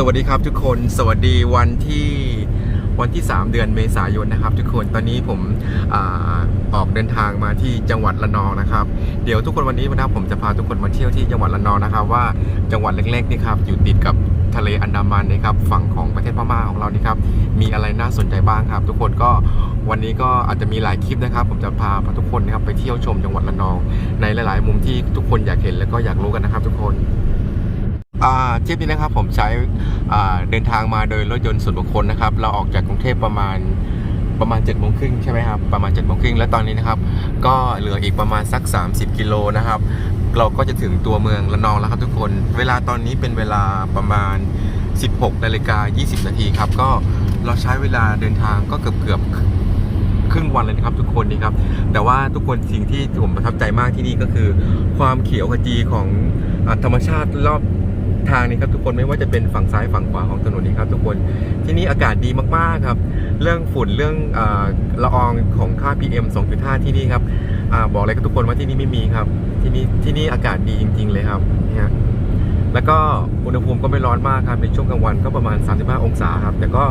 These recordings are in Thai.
สวัสดีครับทุกคนสวัสดีวันที่วันที่ 3 เดือนเมษายนนะครับ ทุกคนตอนนี้ผมอออกเดินทางมาที่จังหวัดระนองนะครับ เดี๋ยวทุกคนวันนี้นะครับผมจะพาทุกคนมาเที่ยวที่จังหวัดระนองนะครับ ว่าจังหวัดเล็กๆนี่ครับอยู่ติดกับทะเลอันดามันนะครับฝั่งของประเทศพม่าของเรานี่ครับมีอะไรน่าสนใจบ้างครับ ทุกคนก็วันนี้ก็อาจจะมีหลายคลิปนะครับ ผมจะพาทุกคนนะครับไปเที่ยวชมจังหวัดระนอง ในหลาย ๆ มุมที่ทุกคนอยากเห็นแล้วก็อยากรู้กันนะครับ ทุกคน อ่าทริปนี้นะครับผมใช้เดินทางมาโดยรถยนต์ส่วนบุคคลนะครับ เราออกจากกรุงเทพประมาณประมาณ7จ็ดโมงครึ่งใช่ไหมครับประมาณ7จ็ดโมงครึ่งแล้วตอนนี้นะครับก็เหลืออีกประมาณสัก 30 กิโลนะครับ เราก็จะถึงตัวเมืองระนองแล้วครับทุกคน เวลาตอนนี้เป็นเวลาประมาณ 16นาฬิกา20 นาทีครับก็เราใช้เวลาเดินทางก็เกือบเกือบครึ่งวันเลยนะครับทุกคนนี่ครับ แต่ว่าทุกคนสิ่งที่ผมประทับใจมากที่นี่ก็คือ ความเขียวขจีของอธรรมชาติรอบ ทางนี้ครับทุกคนไม่ว่าจะเป็นฝั่งซ้ายฝั่งขวาของถนนนี้ครับทุกคนที่นี่อากาศดีมากๆครับ เรื่องฝุ่นเรื่องอละอองของค่า PM 2.5 ที่นี่ครับอบอกเลยกับทุกคนว่าที่นี่ไม่มีครับ ที่นี่ที่นี่อากาศดีจริง ๆ เลยครับเนี่ยแล้วก็อุณหภูมิก็ไม่ร้อนมากครับในช่วงกลางวันก็ประมาณ 35 องศาครับ แต่ก็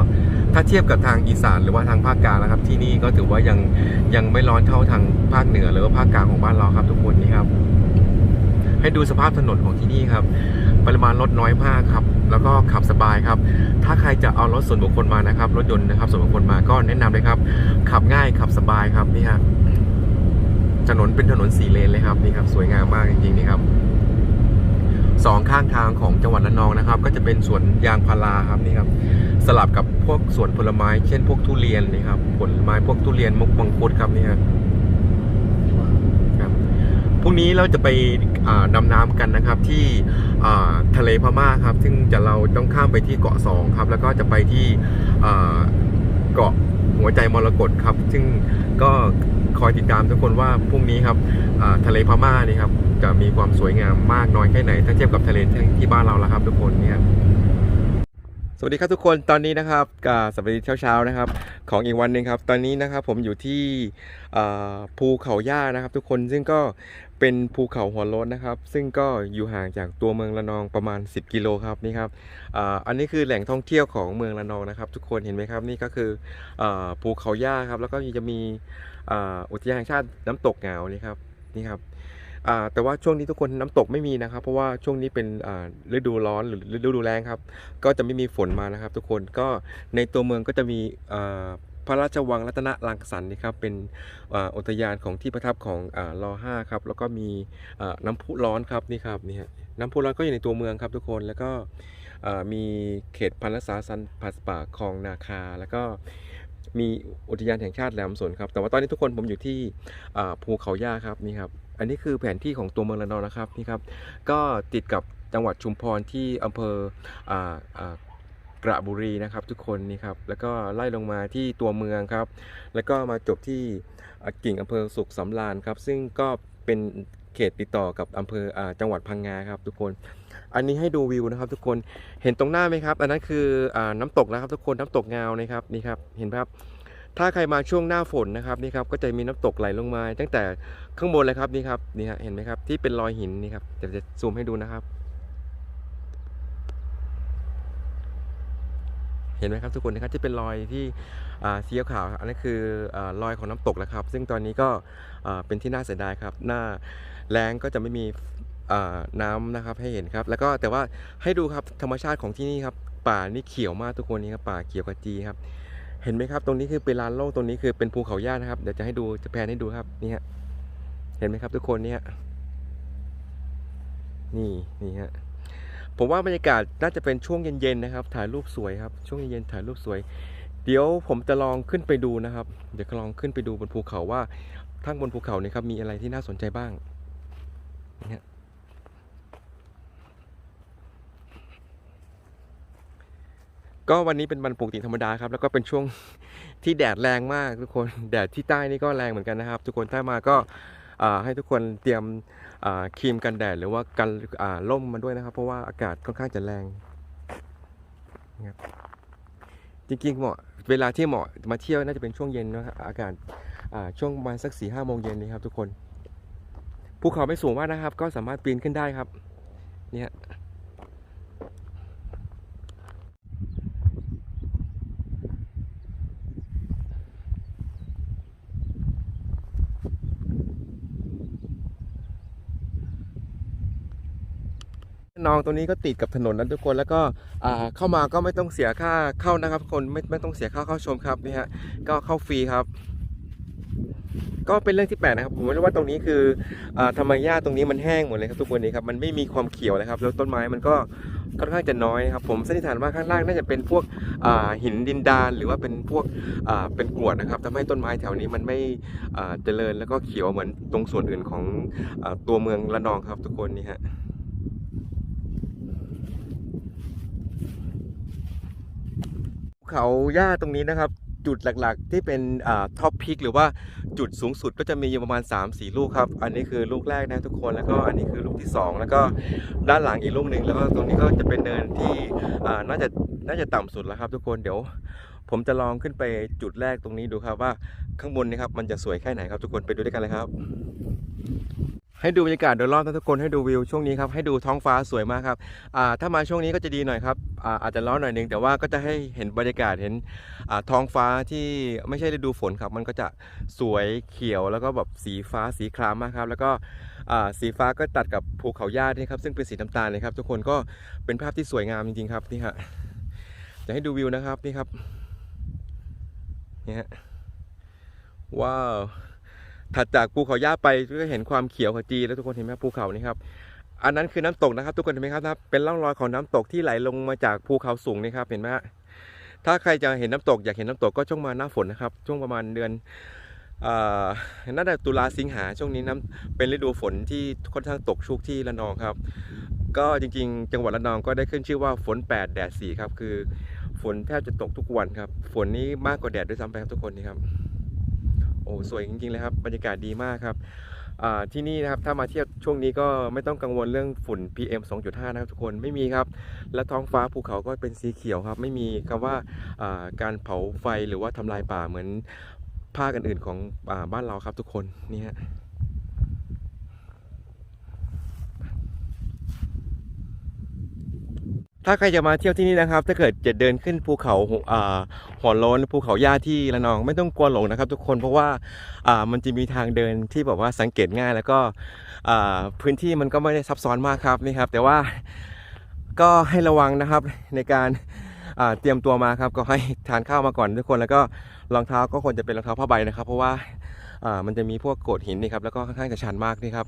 ถ้าเทียบกับทางอีสานหรือว่าทางภาคกลางนะครับ ที่นี่ก็ถือว่ายังยังไม่ร้อนเท่าทางภาคเหนือหรือว่าภาคกลางของบ้านเราครับ ทุกคนนี่ครับ ให้ดูสภาพถนนของที่นี่ครับ ปริมาณรถน้อยมากครับ แล้วก็ขับสบายครับ ถ้าใครจะเอารถส่วนบุคคลมานะครับ รถยนต์นะครับ ส่วนบุคคลมาก็แนะนำเลยครับ ขับง่ายขับสบายครับนี่ฮะถนนเป็นถนนสี่เลนเลยครับนี่ครับ สวยงามมากจริงๆนี่ครับสองข้างทางของจังหวัดระนองนะครับ ก็จะเป็นสวนยางพาราครับนี่ครับสลับกับพวกสวนผลไม้ เช่นพวกทุเรียนนี่ครับผลไม้พวกทุเรียนมุกมังคุดครับนี่ครับ รุ่งนี้เราจะไปดำน้ำกันนะครับที่ทะเลพม่าครับ ซึ่งจะเราต้องข้ามไปที่เกาะสองครับ แล้วก็จะไปที่เกาะหัวใจมรกตครับ ซึ่งก็คอยติดตามทุกคนว่าพรุ่งนี้ครับทะเลพม่านี่ครับจะมีความสวยงามมากน้อยแค่ไหนถ้าเทียบกับทะเลที่บ้านเราแล้วครับ ทุกคนเนี่ยสวัสดีครับทุกคนตอนนี้นะครับกาสวัสดีเช้าๆนะครับ ของอีกวันหนึ่งครับ ตอนนี้นะครับผมอยู่ที่ภูเขาย่านะครับ ทุกคนซึ่งก็ เป็นภูเขาหัวโล้นนะครับ ซึ่งก็อยู่ห่างจากตัวเมืองระนองประมาณ 10 กิโลครับนี่ครับอ,อันนี้คือแหล่งท่องเที่ยวของเมืองระนองนะครับ ทุกคนเห็นไหมครับนี่ก็คือภูเขาย่าครับ แล้วก็จะมีอุทยานแห่งชาติน้ำตกเหงานี่ครับนี่ครับแต่ว่าช่วงนี้ทุกคนน้ำตกไม่มีนะครับ เพราะว่าช่วงนี้เป็นฤดูร้อนหรือฤดูแล้งครับ ก็จะไม่มีฝนมานะครับ ทุกคนก็ในตัวเมืองก็จะมี พระราชวังรัตนรังสรรค์นี่ครับเป็นอุทยานของที่ประทับของรอห้าครับแล้วก็มีน้ำพุร้อนครับนี่ครับนี่ฮะน้ำพุร้อนก็อยู่ในตัวเมืองครับทุกคนแล้วก็มีเขตพันธุ์ษาสันพันธุ์ป่าคลองนาคา แล้วก็มีอุทยานแห่งชาติแหลมสนครับแต่ว่าตอนนี้ทุกคนผมอยู่ที่ภูเขาย่าครับนี่ครับอันนี้คือแผนที่ของตัวเมืองระนองนะครับนี่ครับก็ติดกับจังหวัดชุมพรที่อำเภออ่า กระบุรีนะครับทุกคนนี่ครับแล้วก็ไล่ลงมาที่ตัวเมืองครับ แล้วก็มาจบที่กิ่งอำเภอสุขสำราญครับซึ่งก็เป็นเขตติดต่อกับอำเภออจังหวัดพังงาครับทุกคน อันนี้ให้ดูวิวนะครับ ทุกคนเห็นตรงหน้าไหมครับ อันนั้นคืออน้ำตกนะครับ ทุกคนน้ำตกเงานะครับนี่ครับเห็นไหมครับถ้าใครมาช่วงหน้าฝนนะครับนี่ครับก็จะมีน้ำตกไหลลงมา ตั้งแต่ข้างบนเลยครับนี่ครับนี่ฮะเห็นไหมครับที่เป็นรอยหินนี่ครับเดี๋ยวจะซูมให้ดูนะครับ เห็นไหมครับทุกคนนะครับที่เป็นรอยที่สีขาวอันนั้นคืออรอยของน้ำตกแล้วครับ ซึ่งตอนนี้ก็เป็นที่น่าเสียดายครับ หน้าแรงก็จะไม่มีน้ำนะครับให้เห็นครับ แล้วก็แต่ว่าให้ดูครับธรรมชาติของที่นี่ครับ ป่านี่เขียวมากทุกคนนี่ครับป่าเขียวขจีครับ เห็นไหมครับ ตรงนี้คือเป็นลานโล่งตรงนี้คือเป็นภูเขาย่านะครับเดี๋ยวจะให้ดูจะแพนให้ดูครับนี่ฮะเห็นไหมครับทุกคนนี่ฮะนี่นี่ฮะ ผมว่าบรรยากาศน่าจะเป็นช่วงเย็นๆนะครับ ถ่ายรูปสวยครับ ช่วงเย็นๆถ่ายรูปสวย เดี๋ยวผมจะลองขึ้นไปดูนะครับ เดี๋ยวลองขึ้นไปดูบนภูเขาว่าทั้งบนภูเขานี่ครับมีอะไรที่น่าสนใจบ้างนี่ฮะก็วันนี้เป็นวันปกติธรรมดาครับ แล้วก็เป็นช่วงที่แดดแรงมากทุกคนแดดที่ใต้นี่ก็แรงเหมือนกันนะครับ ทุกคนถ้ามาก็ ให้ทุกคนเตรียมครีมกันแดดหรือว่ากันอ่าร่มมาด้วยนะครับ เพราะว่าอากาศค่อนข้างจะแรงนะครับจริงๆเหมาะเวลาที่เหมาะมาเที่ยวน่าจะเป็นช่วงเย็นนะครับอากาศช่วงประมาณสักสี่ห้าโมงเย็นนี้ครับทุกคนภูเขาไม่สูงมากนะครับ ก็สามารถปีนขึ้นได้ครับเนี่ย นองตรงนี้ก็ติดกับถนนนะทุกคนแล้วก็เข้ามาก็ไม่ต้องเสียค่าเข้านะครับคนไม่ไม่ต้องเสียค่าเข้าชมครับนี่ฮะก็เข้าฟรีครับ ก็เป็นเรื่องที่แปลกนะครับผมไม่รู้ว่าตรงนี้คืออาทำไมหญ้าตรงนี้มันแห้งหมดเลยครับทุกคนนี้ครับมันไม่มีความเขียวนะครับแล้วต้นไม้มันก็ค่อนข้างจะน้อยครับผมสันนิษฐานว่าข้างล่างน่าจะเป็นพวกหินดินดานหรือว่าเป็นพวกเป็นกรวดนะครับทำให้ต้นไม้แถวนี้มันไม่เจริญแล้วก็เขียวเหมือนตรงส่วนอื่นของอตัวเมืองระนองครับทุกคนนี่ฮะ ภู เขาหญ้าตรงนี้นะครับ จุดหลักๆ ที่เป็นท็อปพิกหรือว่าจุดสูงสุดก็จะมีอยู่ประมาณ 3-4 ลูกครับ อันนี้คือลูกแรกนะทุกคนแล้วก็อันนี้คือลูกที่ 2 แล้วก็ด้านหลังอีกลูกหนึ่งแล้วก็ตรงนี้ก็จะเป็นเนินที่น่าจะน่าจะต่ำสุดแล้วครับ ทุกคนเดี๋ยวผมจะลองขึ้นไปจุดแรกตรงนี้ดูครับว่าข้างบนนี่ครับมันจะสวยแค่ไหนครับทุกคนไปดูด้วยกันเลยครับ ให้ดูบรรยากาศโดยรอบนะทุกคนให้ดูวิวช่วงนี้ครับให้ดูท้องฟ้าสวยมากครับถ้ามาช่วงนี้ก็จะดีหน่อยครับอาอาจจะร้อนหน่อยหนึงแต่ว่าก็จะให้เห็นบรรยากาศเห็นท้องฟ้าที่ไม่ใช่ฤดูฝนครับ มันก็จะสวยเขียวแล้วก็แบบสีฟ้าสีครามมากครับ แล้วก็สีฟ้าก็ตัดกับภูเขาหญ้านี่ครับซึ่งเป็นสีน้ำตาลเลยครับ ทุกคนก็เป็นภาพที่สวยงามจริงๆครับนี่ฮะจะให้ดูวิวนะครับนี่ครับนี่ฮะว้าว ถัดจากภูเขาหญ้าไปก็เห็นความเขียวขจีแล้วทุกคนเห็นไหมครับภูเขานี่ครับอันนั้นคือน้ำตกนะครับ ทุกคนเห็นไหมครับนะครับเป็นร่องรอยของน้ำตกที่ไหลลงมาจากภูเขาสูงนี่ครับเห็นไหมฮะถ้าใครจะเห็นน้ำตกอยากเห็นน้ำตกก็ช่วงมาหน้าฝนนะครับ ช่วงประมาณเดือนอ่าน่าจะตุลาสิงหาช่วงนี้น้ำเป็นฤดูฝนที่ค่อนข้างตกชุกที่ระนองครับ ก็จริงๆ จังหวัดระนองก็ได้ขึ้นชื่อว่าฝน 8 แดด4ครับคือฝนแทบจะตกทุกวันครับ ฝนนี้มากกว่าแดดด้วยซ้ำไปครับทุกคนนี่ครับ โอ้สวยจริงๆเลยครับบรรยากาศดีมากครับที่นี่นะครับถ้ามาเที่ยวช่วงนี้ก็ไม่ต้องกังวลเรื่องฝุ่น PM 2.5 นะครับทุกคนไม่มีครับ และท้องฟ้าภูเขาก็เป็นสีเขียวครับ ไม่มีคำว่าว่าการเผาไฟหรือว่าทำลายป่าเหมือนภาคอื่นๆของอบ้านเราครับทุกคนนี่ฮะ ถ้าใครจะมาเที่ยวที่นี่นะครับ ถ้าเกิดจะเดินขึ้นภูเขาอ่าหัวโล้นภูเขาหญ้าที่ระนอง ไม่ต้องกลัวหลงนะครับ ทุกคนเพราะว่าอ่ามันจะมีทางเดินที่แบบว่าสังเกตง่าย แล้วก็อ่าพื้นที่มันก็ไม่ได้ซับซ้อนมากครับนี่ครับ แต่ว่าก็ให้ระวังนะครับในการอ่าเตรียมตัวมาครับก็ให้ทานข้าวมาก่อนทุกคนแล้วก็รองเท้าก็ควรจะเป็นรองเท้าผ้าใบนะครับ เพราะว่าอ่ามันจะมีพวกโขดหินนี่ครับแล้วก็ค่อนข้างจะชันมากนี่ครับ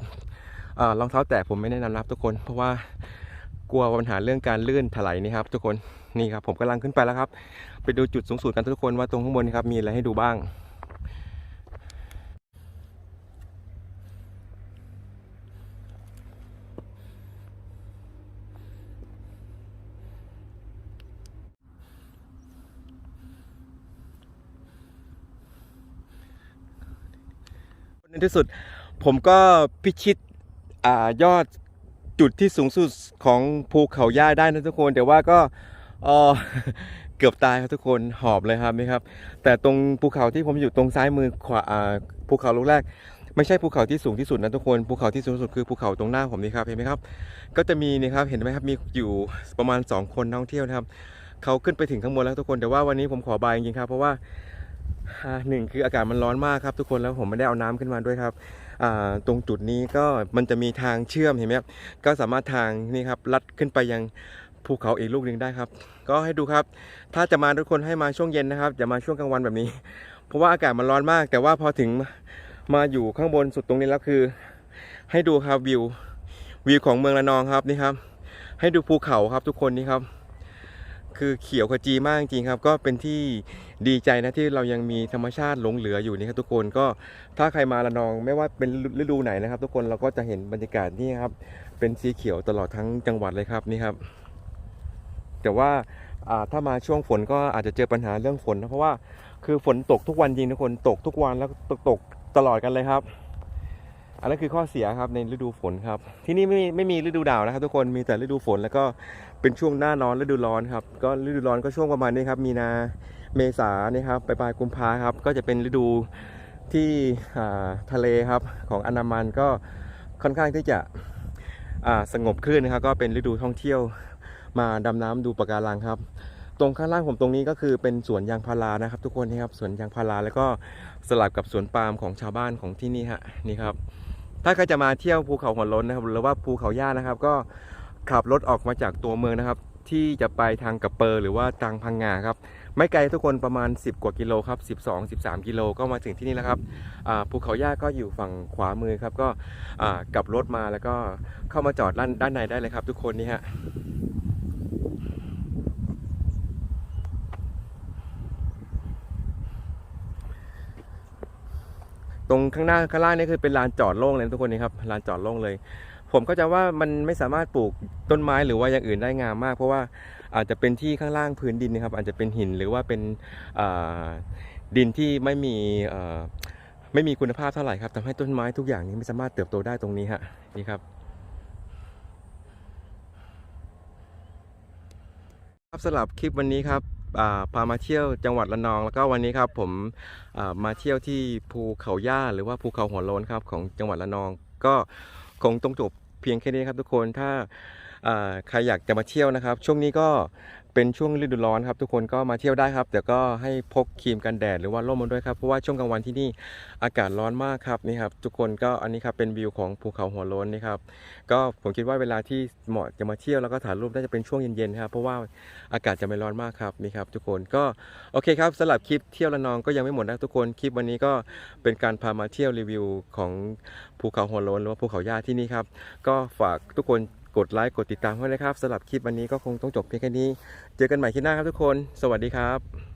อ่ารองเท้าแตะผมไม่แนะนำรับทุกคน เพราะว่า กลัวปัญหาเรื่องการลื่นถลายนี่ครับทุกคนนี่ครับผมกำลังขึ้นไปแล้วครับ ไปดูจุดสูงสุดกันทุกคนว่าตรงข้างบนนี้ครับมีอะไรให้ดูบ้างในที่สุดผมก็พิชิตอยอด จุดที่สูงสุดของภูเขาย่าได้นะทุกคน แต่ว่าก็เออเกือบตายครับทุกคนหอบเลยครับนี่ครับ แต่ตรงภูเขาที่ผมอยู่ตรงซ้ายมือขวาอ่าภูเขาลูกแรก ไม่ใช่ภูเขาที่สูงที่สุดนะทุกคนภูเขาที่สูงที่สุดคือภูเขาตรงหน้าผมนี่ครับเห็นไหมครับ ก็จะมีนี่ครับเห็นไหมครับมีอยู่ประมาณ 2 คนนักท่องเที่ยวนะครับเขาขึ้นไปถึงข้างบนแล้วทุกคนแต่ว่าวันนี้ผมขอบายจริงๆครับเพราะว่า หนึ่งคืออากาศมันร้อนมากครับทุกคนแล้วผมไม่ได้เอาน้ำขึ้นมาด้วยครับตรงจุดนี้ก็มันจะมีทางเชื่อมเห็นไหมครับก็สามารถทางนี่ครับลัดขึ้นไปยังภูเขาอีกลูกหนึ่งได้ครับ ก็ให้ดูครับ ถ้าจะมาทุกคนให้มาช่วงเย็นนะครับอย่ามาช่วงกลางวันแบบนี้ เพราะว่าอากาศมันร้อนมาก แต่ว่าพอถึงมาอยู่ข้างบนสุดตรงนี้แล้วคือ ให้ดูครับวิววิวของเมืองระนองครับนี่ครับ ให้ดูภูเขาครับทุกคนนี่ครับ คือเขียวขจีมากจริงครับก็เป็นที่ดีใจนะที่เรายังมีธรรมชาติหลงเหลืออยู่นี่ครับทุกคนก็ถ้าใครมาระนองไม่ว่าเป็นฤดูไหนนะครับ ทุกคนเราก็จะเห็นบรรยากาศนี่ครับเป็นสีเขียวตลอดทั้งจังหวัดเลยครับนี่ครับ แต่ว่าอ่าถ้ามาช่วงฝนก็อาจจะเจอปัญหาเรื่องฝนนะเพราะว่าคือฝนตกทุกวันจริงทุกคนตกทุกวันแล้วตกตกตลอดกันเลยครับ อันนั้นคือข้อเสียครับในฤดูฝนครับ ที่นี่ไม่มีไม่มีฤดูหนาวนะครับ ทุกคนมีแต่ฤดูฝนแล้วก็เป็นช่วงหน้าร้อนฤดูร้อนครับก็ฤดูร้อนก็ช่วงประมาณนี้ครับมีนาเมษานี่ครับปลายปลายกุมภาครับก็จะเป็นฤดูที่อ่าทะเลครับของอันดามันก็ค่อนข้างที่จะอ่าสงบคลื่นนะครับ ก็เป็นฤดูท่องเที่ยวมาดำน้ำดูปะการังครับ ตรงข้างล่างผมตรงนี้ก็คือเป็นสวนยางพารานะครับ ทุกคนนี่ครับสวนยางพาราแล้วก็สลับกับสวนปาล์มของชาวบ้านของที่นี่ฮะนี่ครับ ถ้าใครจะมาเที่ยวภูเขาหัวล้นนะครับ หรือว่าภูเขาย่านะครับ ก็ขับรถออกมาจากตัวเมืองนะครับ ที่จะไปทางกระเปอร์หรือว่าทางพังงาครับ ไม่ไกลทุกคนประมาณ 10 กว่ากิโลครับ12 13 กิโลก็มาถึงที่นี่แล้วครับภูเขาย่าก็อยู่ฝั่งขวามือครับ ก็กลับรถมาแล้วก็เข้ามาจอดด้านด้านในได้เลยครับ ทุกคนนี่ฮะ ตรงข้างหน้าข้างล่างนี่คือเป็นลานจอดโล่งเลยทุกคนนี่ครับลานจอดโล่งเลย ผมก็จะว่ามันไม่สามารถปลูกต้นไม้หรือว่าอย่างอื่นได้งามมาก เพราะว่าอาจจะเป็นที่ข้างล่างพื้นดินนะครับ อาจจะเป็นหินหรือว่าเป็นดินที่ไม่มีไม่มีคุณภาพเท่าไหร่ครับทำให้ต้นไม้ทุกอย่างนี้ไม่สามารถเติบโตได้ตรงนี้ฮะนี่ครับครับสำหรับคลิปวันนี้ครับ พามาเที่ยวจังหวัดระนอง แล้วก็วันนี้ครับผมมาเที่ยวที่ภูเขาย่าหรือว่าภูเขาหัวโลนครับของจังหวัดระนอง ก็คงต้องจบเพียงแค่นี้ครับทุกคนถ้า ใครอยากจะมาเที่ยวนะครับ ช่วงนี้ก็เป็นช่วงฤดูร้อนครับ ทุกคนก็มาเที่ยวได้ครับแต่ก็ให้พกครีมกันแดดหรือว่าร่มมาด้วยครับเพราะว่าช่วงกลางวันที่นี่อากาศร้อนมากครับนี่ครับ ทุกคนก็อันนี้ครับเป็นวิวของภูเขาหัวโล้นนี่ครับก็ผมคิดว่าเวลาที่เหมาะจะมาเที่ยวแล้วก็ถ่ายรูปน่าจะเป็นช่วงเย็นๆครับเพราะว่าอากาศจะไม่ร้อนมากครับนี่ครับ ทุกคนก็โอเคครับสำหรับคลิปเที่ยวระนองก็ยังไม่หมดนะทุกคนคลิปวันนี้ก็เป็นการพามาเที่ยวรีวิวของภูเขาหัวโล้นหรือว่าภูเขาย่าที่นี่ครับก็ฝากทุกคน กดไลค์กดติดตามไว้นะครับสำหรับคลิปวันนี้ก็คงต้องจบเพียงแค่นี้ เจอกันใหม่คลิปหน้าครับทุกคน สวัสดีครับ